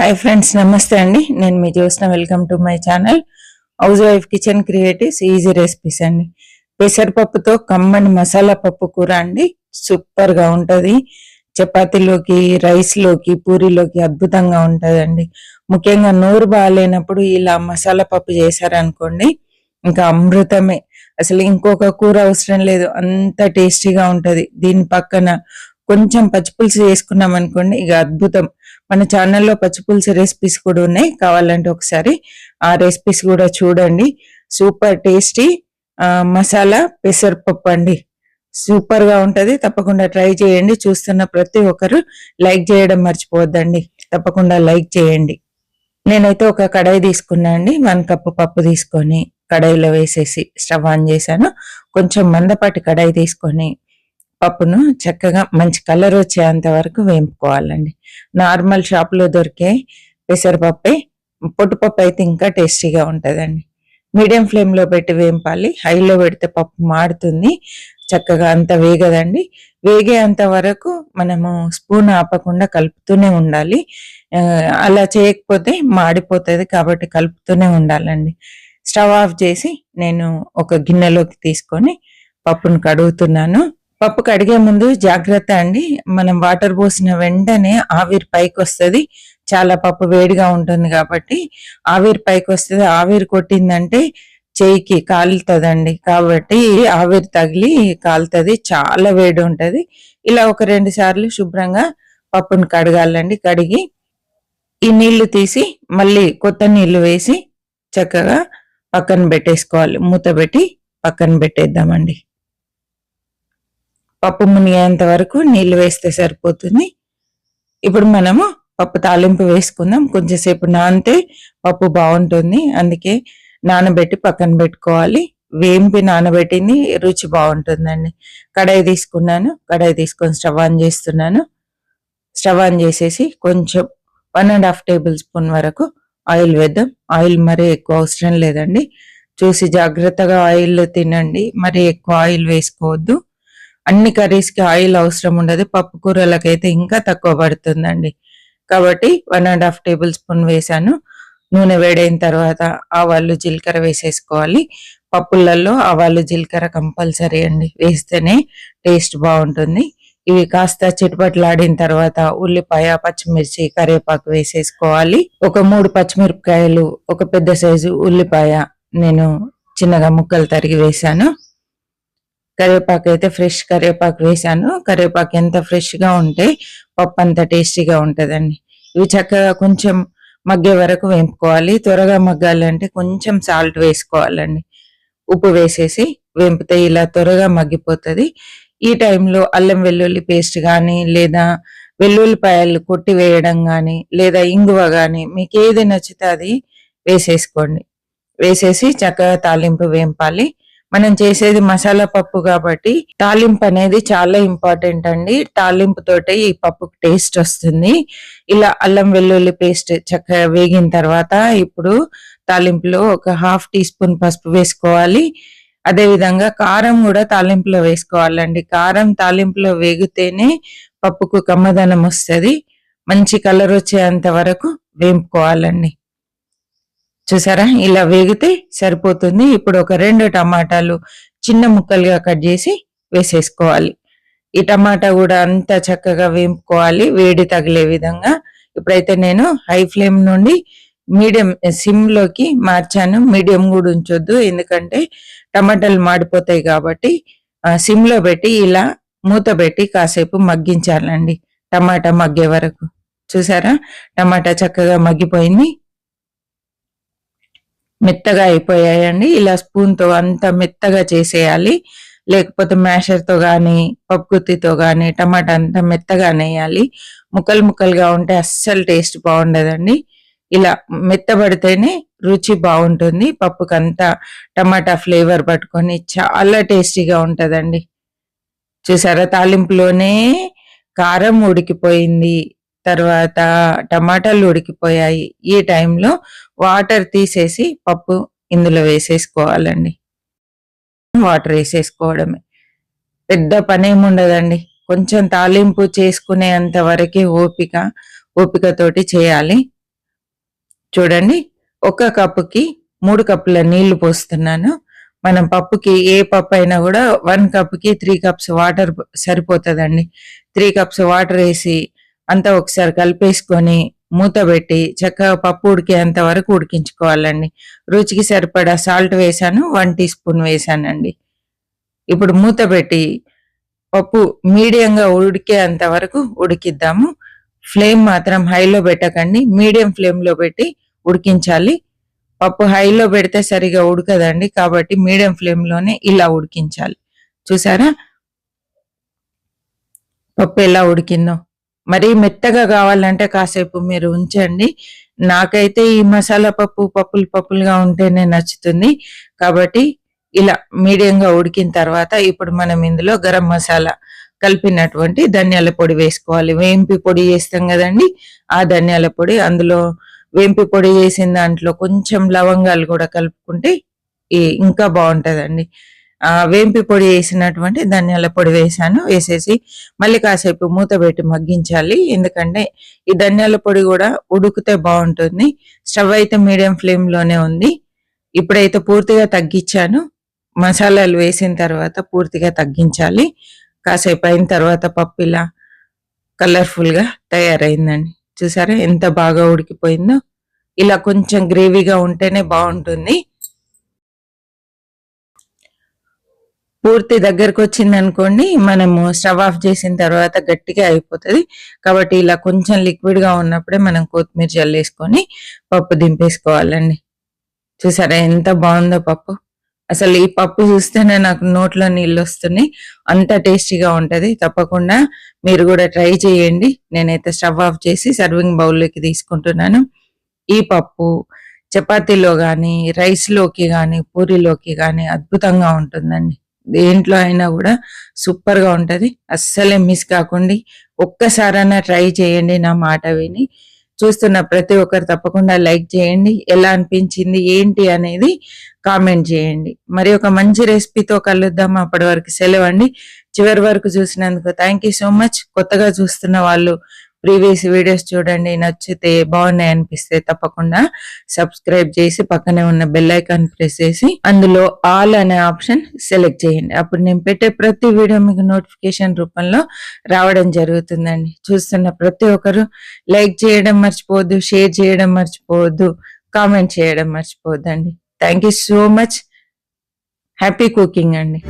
Hi friends నమస్తే అండి. నేను మీ Jyotsna welcome to my channel house wife kitchen creatives easy recipes అండి. పెసరపప్పుతో కమ్మని మసాలా పప్పు కూర అండి. సూపర్గా చపాతీలోకి రైస్లోకి పూరీలోకి అద్భుతంగా ఉంటుందండి. ముఖ్యంగా నోరు బాగాలేనప్పుడు ఇలా మసాలా పప్పు చేశారనుకోండి ఇంకా అమృతమే. అసలు ఇంకొక కూర అవసరం లేదు. అంత టేస్టీగా ఉంటుంది. దీని పక్కన కొంచెం పచ్చిపులుసు చేసుకున్నాం అనుకోండి ఇక అద్భుతం. మన ఛానల్లో పచ్చిపులుసు రెసిపీస్ కూడా ఉన్నాయి. కావాలంటే ఒకసారి ఆ రెసిపీస్ కూడా చూడండి. సూపర్ టేస్టీ మసాలా పెసరపప్పు అండి. సూపర్గా ఉంటుంది. తప్పకుండా ట్రై చేయండి. చూస్తున్న ప్రతి ఒక్కరు లైక్ చేయడం మర్చిపోవద్దండి. తప్పకుండా లైక్ చేయండి. నేనైతే ఒక కడాయి తీసుకున్నా అండి. వన్ కప్పు పప్పు తీసుకొని కడాయిలో వేసేసి స్టవ్ ఆన్ చేశాను. కొంచెం మందపాటి కడాయి తీసుకొని పప్పును చక్కగా మంచి కలర్ వచ్చేంత వరకు వేపుకోవాలండి. నార్మల్ షాప్లో దొరికే పెసరపప్పే పొట్టుపప్పు అయితే ఇంకా టేస్టీగా ఉంటుందండి. మీడియం ఫ్లేమ్లో పెట్టి వేంపాలి. హైలో పెడితే పప్పు మాడుతుంది. చక్కగా అంత వేగదండి. వేగేంత వరకు మనము స్పూన్ ఆపకుండా కలుపుతూనే ఉండాలి. అలా చేయకపోతే మాడిపోతుంది కాబట్టి కలుపుతూనే ఉండాలండి. స్టవ్ ఆఫ్ చేసి నేను ఒక గిన్నెలోకి తీసుకొని పప్పును కడుగుతున్నాను. పప్పు కడిగే ముందు జాగ్రత్త అండి. మనం వాటర్ పోసిన వెంటనే ఆవిరి పైకి వస్తుంది. చాలా పప్పు వేడిగా ఉంటుంది కాబట్టి ఆవిరి పైకి వస్తుంది. ఆవిరి కొట్టిందంటే చేయికి కాలుతుందండి. కాబట్టి ఆవిరి తగిలి కాలుతుంది. చాలా వేడి ఉంటుంది. ఇలా ఒక రెండు సార్లు శుభ్రంగా పప్పును కడగాలండి. కడిగి ఈ నీళ్ళు తీసి మళ్ళీ కొత్త నీళ్ళు వేసి చక్కగా పక్కన పెట్టేసుకోవాలి. మూత పెట్టి పక్కన పెట్టేద్దామండి. పప్పు మునిగేంత వరకు నీళ్ళు వేస్తే సరిపోతుంది. ఇప్పుడు మనము పప్పు తాలింపు వేసుకుందాం. కొంచెంసేపు నానితే పప్పు బాగుంటుంది. అందుకే నానబెట్టి పక్కన పెట్టుకోవాలి. వేంపి నానబెట్టింది రుచి బాగుంటుందండి. కడాయి తీసుకున్నాను. కడాయి తీసుకొని స్టవ్ ఆన్ చేస్తున్నాను. స్టవ్ ఆన్ చేసేసి కొంచెం one and half tablespoon వరకు ఆయిల్ వేద్దాం. ఆయిల్ మరీ ఎక్కువ అవసరం లేదండి. చూసి జాగ్రత్తగా ఆయిల్ తినండి. మరి ఎక్కువ ఆయిల్ వేసుకోవద్దు. అన్ని కర్రీస్కి ఆయిల్ అవసరం ఉండదు. పప్పు కూరలకైతే ఇంకా తక్కువ పడుతుందండి. కాబట్టి one and half tablespoon వేసాను నూనె వేడైన తర్వాత ఆవాళ్ళు జీలకర్ర వేసేసుకోవాలి. పప్పులలో ఆవాళ్ళు జీలకర్ర కంపల్సరీ అండి. వేస్తేనే టేస్ట్ బాగుంటుంది. ఇవి కాస్త చిటపట్లాడిన తర్వాత ఉల్లిపాయ పచ్చిమిర్చి కరివేపాకు వేసేసుకోవాలి. ఒక మూడు పచ్చిమిరపకాయలు ఒక పెద్ద సైజు ఉల్లిపాయ నేను చిన్నగా ముక్కలు తరిగి వేశాను. కరివేపాకు అయితే ఫ్రెష్ కరివేపాకు వేసాను. కరివేపాకు ఎంత ఫ్రెష్గా ఉంటే పప్పు అంత టేస్టీగా ఉంటుందండి. ఇవి చక్కగా కొంచెం మగ్గే వరకు వేపుకోవాలి. త్వరగా మగ్గాలంటే కొంచెం సాల్ట్ వేసుకోవాలండి. ఉప్పు వేసేసి వేంపితే ఇలా త్వరగా మగ్గిపోతుంది. ఈ టైంలో అల్లం వెల్లుల్లి పేస్ట్ కానీ లేదా వెల్లుల్లిపాయలు కొట్టి వేయడం కానీ లేదా ఇంగువ కానీ మీకు ఏది నచ్చితే అది వేసేసుకోండి. వేసేసి చక్కగా తాలింపు వేంపాలి. మనం చేసేది మసాలా పప్పు కాబట్టి తాలింపు అనేది చాలా ఇంపార్టెంట్ అండి. తాలింపు తోటే ఈ పప్పుకి టేస్ట్ వస్తుంది. ఇలా అల్లం వెల్లుల్లి పేస్ట్ చక్కగా వేగిన తర్వాత ఇప్పుడు తాలింపులో ఒక హాఫ్ టీ స్పూన్ పసుపు వేసుకోవాలి. అదే విధంగా కారం కూడా తాలింపులో వేసుకోవాలండి. కారం తాలింపులో వేగితేనే పప్పుకు కమ్మదనం వస్తుంది. మంచి కలర్ వచ్చేంత వరకు వేపుకోవాలండి. చూసారా? ఇలా వేగితే సరిపోతుంది. ఇప్పుడు ఒక రెండు టమాటాలు చిన్న ముక్కలుగా కట్ చేసి వేసేసుకోవాలి. ఈ టమాటా కూడా అంత చక్కగా వేపుకోవాలి. వేడి తగిలే విధంగా. ఇప్పుడైతే నేను హై ఫ్లేమ్ నుండి మీడియం సిమ్లోకి మార్చాను. మీడియం కూడా ఉంచొద్దు. ఎందుకంటే టమాటాలు మాడిపోతాయి కాబట్టి సిమ్లో పెట్టి ఇలా మూత పెట్టి కాసేపు మగ్గించాలండి. టమాటా మగ్గే వరకు. చూసారా? టమాటా చక్కగా మగ్గిపోయింది. మెత్తగా అయిపోయాయండి. ఇలా స్పూన్తో అంత మెత్తగా చేసేయాలి. లేకపోతే మ్యాషర్తో కానీ పప్పుకుత్తితో పప్పుగుత్తితో టమాటా అంతా మెత్తగా వేయాలి ముక్కలు ముక్కలుగా ఉంటే అస్సలు టేస్ట్ బాగుండదండి. ఇలా మెత్తబడితేనే రుచి బాగుంటుంది. పప్పుకంతా టమాటా ఫ్లేవర్ పట్టుకొని చాలా టేస్టీగా ఉంటుందండి. చూసారా? తాలింపులోనే కారం ఉడికిపోయింది. తర్వాత టమాటాలు ఉడికిపోయాయి. ఈ టైంలో వాటర్ తీసేసి పప్పు ఇందులో వేసేసుకోవాలండి. వాటర్ వేసేసుకోవడమే. పెద్ద పనేమి ఉండదండి కొంచెం తాలింపు చేసుకునేంత వరకే ఓపిక ఓపికతోటి చేయాలి. చూడండి ఒక కప్పుకి మూడు కప్పుల నీళ్ళు పోస్తున్నాను. మనం పప్పుకి ఏ పప్పు అయినా కూడా వన్ కప్కి త్రీ కప్స్ వాటర్ సరిపోతుందండి. త్రీ కప్స్ వాటర్ వేసి అంతా ఒకసారి కలిపేసుకొని మూత పెట్టి చక్కగా పప్పు ఉడికేంత వరకు ఉడికించుకోవాలండి. రుచికి సరిపడా సాల్ట్ వేసాను వన్ టీ స్పూన్ వేసానండి. ఇప్పుడు మూత పెట్టి పప్పు మీడియంగా ఉడికేంత వరకు ఉడికిద్దాము. ఫ్లేమ్ మాత్రం హైలో పెట్టకండి. మీడియం ఫ్లేమ్లో పెట్టి ఉడికించాలి. పప్పు హైలో పెడితే సరిగా ఉడకదండి కాబట్టి మీడియం ఫ్లేమ్లోనే ఇలా ఉడికించాలి. చూసారా? పప్పు ఎలా ఉడికిందో. మరీ మెత్తగా కావాలంటే కాసేపు మీరు ఉంచండి. నాకైతే ఈ మసాలా పప్పు పప్పులు పప్పులుగా ఉంటేనే నచ్చుతుంది. కాబట్టి ఇలా మీడియంగా ఉడికిన తర్వాత ఇప్పుడు మనం ఇందులో గరం మసాలా కలిపినటువంటి ధనియాల పొడి వేసుకోవాలి. వేంపి పొడి చేస్తాం కదండి. ఆ ధనియాల పొడి అందులో వేంపి పొడి చేసిన దాంట్లో కొంచెం లవంగాలు కూడా కలుపుకుంటే ఇంకా బాగుంటుందండి. వేంపి పొడి వేసినటువంటి ధనియాల పొడి వేసాను వేసేసి మళ్ళీ కాసేపు మూత పెట్టి మగ్గించాలి. ఎందుకంటే ఈ ధనియాల పొడి కూడా ఉడికితే బాగుంటుంది. స్టవ్ అయితే మీడియం ఫ్లేమ్లోనే ఉంది. ఇప్పుడైతే పూర్తిగా తగ్గించాను. మసాలాలు వేసిన తర్వాత పూర్తిగా తగ్గించాలి. కాసేపు అయిన తర్వాత పప్పు ఇలా కలర్ఫుల్గా తయారైందండి. చూసారా ఎంత బాగా ఉడికిపోయిందో? ఇలా కొంచెం గ్రేవీగా ఉంటేనే బాగుంటుంది. పూర్తి దగ్గరకు వచ్చింది అనుకోండి మనము స్టవ్ ఆఫ్ చేసిన తర్వాత గట్టిగా అయిపోతుంది. కాబట్టి ఇలా కొంచెం లిక్విడ్గా ఉన్నప్పుడే మనం కొత్తిమీర జల్లేసుకొని పప్పు దింపేసుకోవాలండి. చూసారా ఎంత బాగుందో పప్పు. అసలు ఈ పప్పు చూస్తేనే నాకు నోట్లో నీళ్ళు వస్తున్నాయి. అంత టేస్టీగా ఉంటది. తప్పకుండా మీరు కూడా ట్రై చేయండి. నేనైతే స్టవ్ ఆఫ్ చేసి సర్వింగ్ బౌల్లోకి తీసుకుంటున్నాను. ఈ పప్పు చపాతీలో కానీ రైస్లోకి కానీ పూరిలోకి కానీ అద్భుతంగా ఉంటుందండి. దేంట్లో అయినా కూడా సూపర్గా అస్సలే మిస్ కాకుండా. ఒక్కసారైనా ట్రై చేయండి నా మాట విని. చూస్తున్న ప్రతి ఒక్కరు తప్పకుండా లైక్ చేయండి. ఎలా అనిపించింది ఏంటి అనేది కామెంట్ చేయండి. మరి ఒక మంచి రెసిపీతో కలుద్దాం. అప్పటి వరకు సెలవు అండి. చివరి వరకు చూసినందుకు థ్యాంక్ సో మచ్. కొత్తగా చూస్తున్న వాళ్ళు ప్రీవియస్ వీడియోస్ చూడండి నచ్చితే బాగున్నాయి అనిపిస్తే తప్పకుండా సబ్స్క్రైబ్ చేసి పక్కనే ఉన్న బెల్ ఐకాన్ ప్రెస్ చేసి అందులో ఆల్ అనే ఆప్షన్ సెలెక్ట్ చేయండి. అప్పుడు నేను పెట్టే ప్రతి వీడియో మీకు నోటిఫికేషన్ రూపంలో రావడం జరుగుతుందండి. చూస్తున్న ప్రతి ఒక్కరు లైక్ చేయడం మర్చిపోవద్దు షేర్ చేయడం మర్చిపోవద్దు కామెంట్ చేయడం మర్చిపోవద్దండి. Thank so much happy cooking అండి.